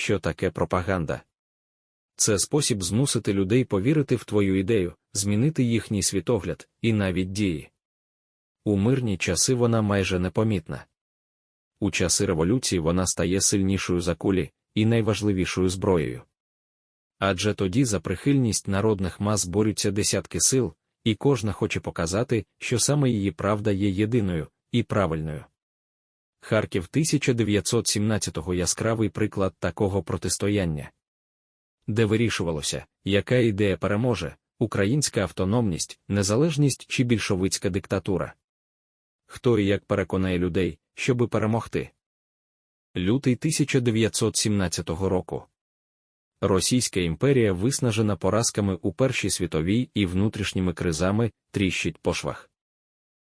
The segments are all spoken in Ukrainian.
що таке пропаганда. Це спосіб змусити людей повірити в твою ідею, змінити їхній світогляд і навіть дії. У мирні часи вона майже непомітна. У часи революції вона стає сильнішою за кулі і найважливішою зброєю. Адже тоді за прихильність народних мас борються десятки сил, і кожна хоче показати, що саме її правда є єдиною і правильною. Харків 1917-го яскравий приклад такого протистояння, де вирішувалося, яка ідея переможе українська автономність, незалежність чи більшовицька диктатура. Хто і як переконає людей, щоби перемогти. Лютий 1917 року. Російська імперія, виснажена поразками у Першій світовій і внутрішніми кризами, тріщить по швах.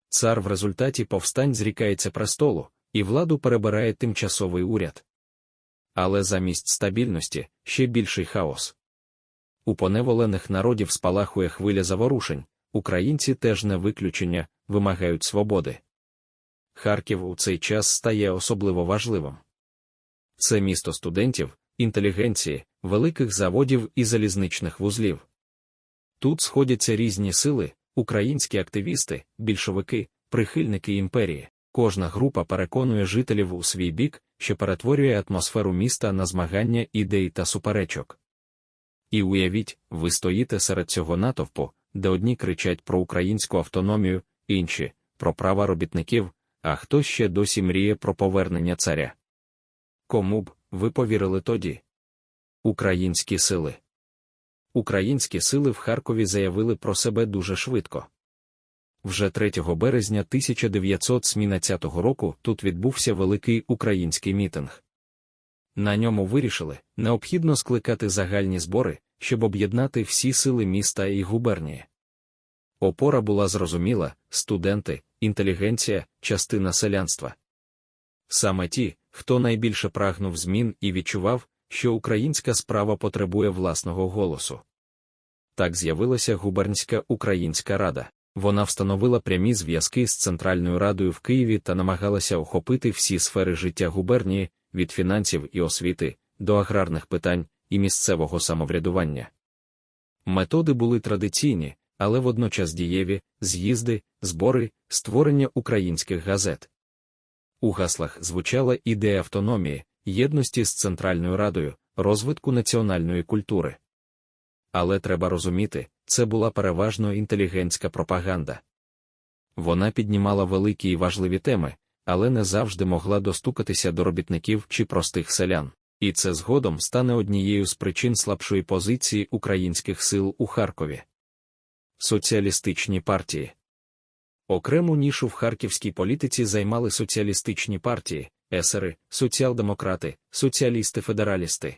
Цар в результаті повстань зрікається престолу, і владу перебирає тимчасовий уряд. Але замість стабільності ще більший хаос. У поневолених народів спалахує хвиля заворушень, українці теж не виключення, вимагають свободи. Харків у цей час стає особливо важливим. Це місто студентів, інтелігенції, великих заводів і залізничних вузлів. Тут сходяться різні сили, українські активісти, більшовики, прихильники імперії. Кожна група переконує жителів у свій бік, що перетворює атмосферу міста на змагання ідей та суперечок. І уявіть, ви стоїте серед цього натовпу, де одні кричать про українську автономію, інші про права робітників, а хто ще досі мріє про повернення царя. Кому б ви повірили тоді? Українські сили. Українські сили в Харкові заявили про себе дуже швидко. Вже 3 березня 1917 року тут відбувся великий український мітинг. На ньому вирішили, необхідно скликати загальні збори, щоб об'єднати всі сили міста і губернії. Опора була зрозуміла студенти, інтелігенція, частина селянства. Саме ті, хто найбільше прагнув змін і відчував, що українська справа потребує власного голосу. Так з'явилася губернська українська рада. Вона встановила прямі зв'язки з Центральною Радою в Києві та намагалася охопити всі сфери життя губернії від фінансів і освіти до аграрних питань і місцевого самоврядування. Методи були традиційні, але водночас дієві з'їзди, збори, створення українських газет. У гаслах звучала ідея автономії, єдності з Центральною Радою, розвитку національної культури. Але треба розуміти, це була переважно інтелігентська пропаганда. Вона піднімала великі і важливі теми, але не завжди могла достукатися до робітників чи простих селян, і це згодом стане однією з причин слабшої позиції українських сил у Харкові. Соціалістичні партії окрему нішу в харківській політиці займали соціалістичні партії, есери, соціал-демократи, соціалісти-федералісти.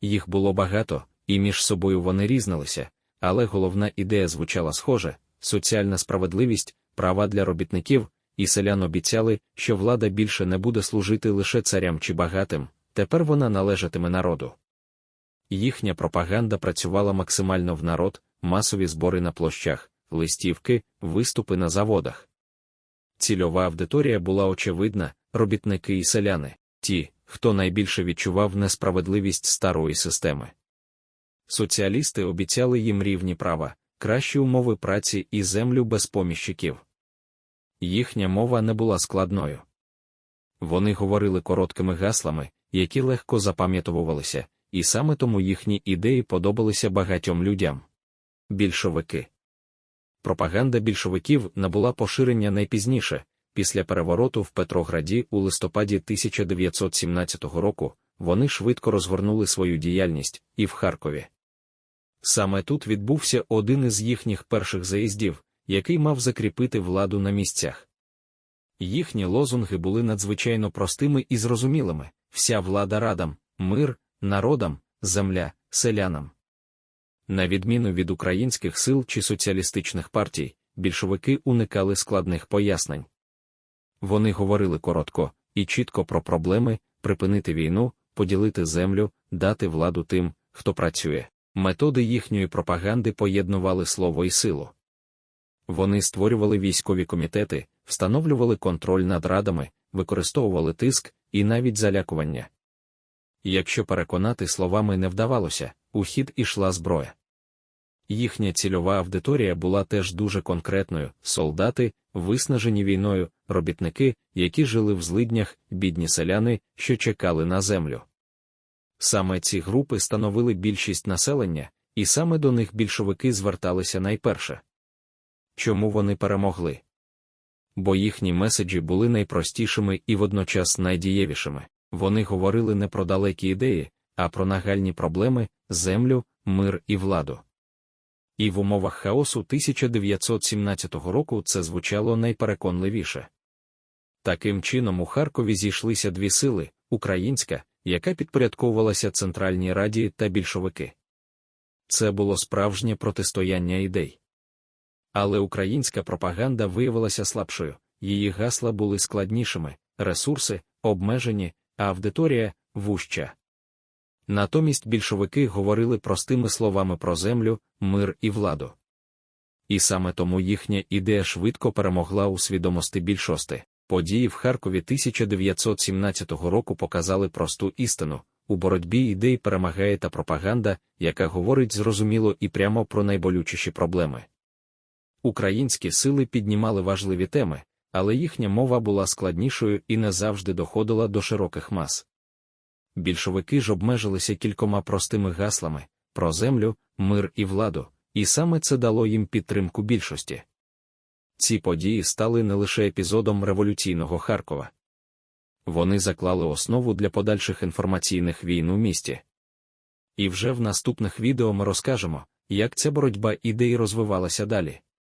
Їх було багато, і між собою вони різнилися, але головна ідея звучала схоже соціальна справедливість, права для робітників, і селян обіцяли, що влада більше не буде служити лише царям чи багатим, тепер вона належатиме народу. Їхня пропаганда працювала максимально в народ, масові збори на площах, листівки, виступи на заводах. Цільова аудиторія була очевидна, робітники і селяни, ті, хто найбільше відчував несправедливість старої системи. Соціалісти обіцяли їм рівні права, кращі умови праці і землю без поміщиків. Їхня мова не була складною. Вони говорили короткими гаслами, які легко запам'ятовувалися, і саме тому їхні ідеї подобалися багатьом людям. Більшовики. Пропаганда більшовиків набула поширення найпізніше, після перевороту в Петрограді у листопаді 1917 року, вони швидко розгорнули свою діяльність і в Харкові. Саме тут відбувся один із їхніх перших заїздів, який мав закріпити владу на місцях. Їхні лозунги були надзвичайно простими і зрозумілими вся влада радам, мир, народам, земля, селянам. На відміну від українських сил чи соціалістичних партій, більшовики уникали складних пояснень. Вони говорили коротко і чітко про проблеми, припинити війну, поділити землю, дати владу тим, хто працює. Методи їхньої пропаганди поєднували слово і силу. Вони створювали військові комітети, встановлювали контроль над радами, використовували тиск і навіть залякування. Якщо переконати словами не вдавалося, у хід ішла зброя. Їхня цільова аудиторія була теж дуже конкретною: солдати, виснажені війною, робітники, які жили в злиднях, бідні селяни, що чекали на землю. Саме ці групи становили більшість населення, і саме до них більшовики зверталися найперше. Чому вони перемогли? Бо їхні меседжі були найпростішими і водночас найдієвішими. Вони говорили не про далекі ідеї, а про нагальні проблеми, землю, мир і владу. І в умовах хаосу 1917 року це звучало найпереконливіше. Таким чином у Харкові зійшлися дві сили українська, яка підпорядковувалася Центральній Раді та більшовики. Це було справжнє протистояння ідей. Але українська пропаганда виявилася слабшою, її гасла були складнішими, ресурси обмежені, а аудиторія вуща. Натомість більшовики говорили простими словами про землю, мир і владу. І саме тому їхня ідея швидко перемогла у свідомості більшости. Події в Харкові 1917 року показали просту істину у боротьбі ідей перемагає та пропаганда, яка говорить зрозуміло і прямо про найболючіші проблеми. Українські сили піднімали важливі теми, але їхня мова була складнішою і не завжди доходила до широких мас. Більшовики ж обмежилися кількома простими гаслами про землю, мир і владу, і саме це дало їм підтримку більшості. Ці події стали не лише епізодом революційного Харкова. Вони заклали основу для подальших інформаційних війн у місті. І вже в наступних відео ми розкажемо, як ця боротьба ідей розвивалася далі.